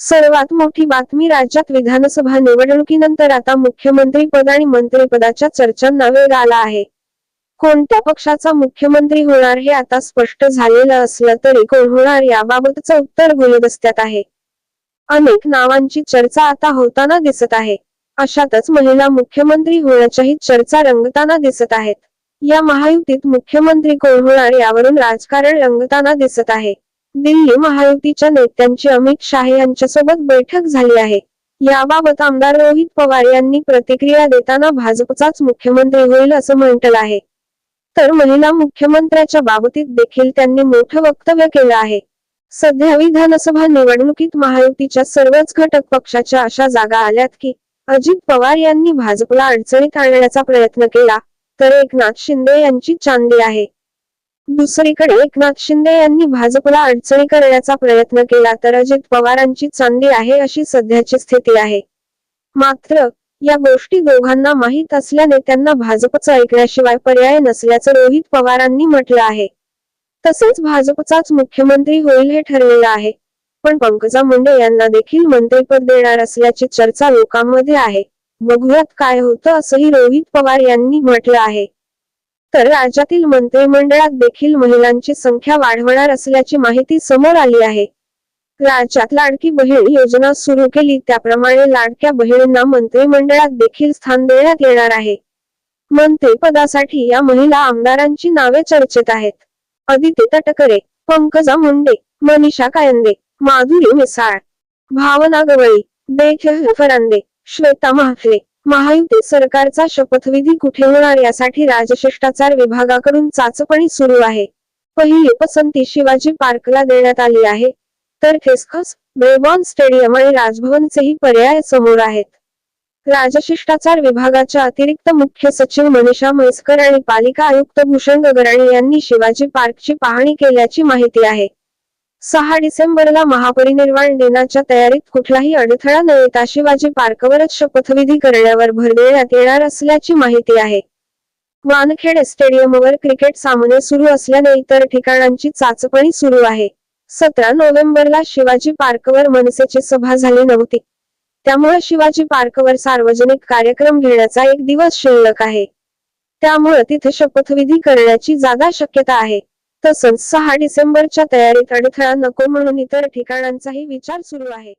सर्वात मोठी बातमी राज्यात विधानसभा निवडणुकीनंतर आता मुख्यमंत्री पद आणि मंत्रिपदाच्या चर्चांना वेग आला आहे. कोणत्या पक्षाचा मुख्यमंत्री होणार हे आता स्पष्ट झालेलं असलं तरी कोण होणार याबाबतचं उत्तर गुलदस्त्यात आहे. अनेक नावांची चर्चा आता होताना दिसत आहे. अशातच महिला मुख्यमंत्री होण्याच्याही चर्चा रंगताना दिसत आहेत. या महायुतीत मुख्यमंत्री कोण होणार यावरून राजकारण रंगताना दिसत आहे. दिल्ली महायुतीच्या नेत्यांची अमित शाह यांच्यासोबत बैठक झाली आहे. याबाबत आमदार रोहित पवार यांनी प्रतिक्रिया देताना भाजपचाच मुख्यमंत्री होईल असं म्हटलं आहे. तर महिला मुख्यमंत्र्याच्या बाबतीत देखील त्यांनी मोठं वक्तव्य केलं आहे. सध्या विधानसभा निवडणुकीत महायुतीच्या सर्वच घटक पक्षाच्या अशा जागा आल्यात की अजित पवार यांनी भाजपला अडचणीत आणण्याचा प्रयत्न केला तर एकनाथ शिंदे यांची चांदी आहे. दुसरीकडे एकनाथ शिंदे यांनी भाजपला अडचणी करण्याचा प्रयत्न केला तर अजित पवारांची चांदी आहे अशी सध्याची स्थिती आहे. मात्र या गोष्टी दोघांना माहीत असल्याने त्यांना भाजपचं ऐकण्याशिवाय पर्याय नसल्याचं रोहित पवारांनी म्हटलं आहे. तसेच भाजपचाच मुख्यमंत्री होईल हे ठरलेलं आहे. पण पंकजा मुंडे यांना देखील मंत्रिपद देणार असल्याची चर्चा लोकांमध्ये आहे. बघूयात काय होतं असंही रोहित पवार यांनी म्हटलं आहे. तर राज्यातील मंत्रिमंडळात देखील महिलांची संख्या वाढवणार असल्याची माहिती समोर आली आहे. राज्यात लाडकी बहीण योजना सुरू केली त्याप्रमाणे लाडक्या बहिणींना मंत्रिमंडळात देखील स्थान देण्यात येणार आहे. मंत्रिपदासाठी या महिला आमदारांची नावे चर्चेत आहेत. अदिती तटकरे पंकजा मुंडे मनीषा कायंदे माधुरी मिसाळ भावना गवळी देख फरांदे श्वेता महाफले महायुती सरकारचा शपथविधी कुठे होणार यासाठी राजशिष्टाचार विभागाकडून चाचपणी सुरू आहे. पहिली पसंती शिवाजी पार्कला देण्यात आली आहे. तर खेसखस ब्रेबॉन स्टेडियम आणि राजभवनचेही पर्याय समोर आहेत. राजशिष्टाचार विभागाच्या अतिरिक्त मुख्य सचिव मनीषा म्हैसकर आणि पालिका आयुक्त भूषण गगराणी यांनी शिवाजी पार्कची पाहणी केल्याची माहिती आहे. सहा डिसेंबरला महापरिनिर्वाण दिनाच्या तयारीत कुठलाही अडथळा न येता शिवाजी पार्कवरच शपथविधी करण्यावर भर देण्यात येणार असल्याची माहिती आहे. वानखेड स्टेडियमवर क्रिकेट सामने सुरू असल्याने इतर ठिकाणांची चाचपणी सुरू आहे. सतरा नोव्हेंबरला शिवाजी पार्कवर मनसेची सभा झाली नव्हती. त्यामुळे शिवाजी पार्कवर सार्वजनिक कार्यक्रम घेण्याचा एक दिवस शिल्लक आहे. त्यामुळे तिथे शपथविधी करण्याची जादा शक्यता आहे. तसंच सहा डिसेंबरच्या तयारीत अडथळा नको म्हणून इतर ठिकाणांचाही विचार सुरू आहे.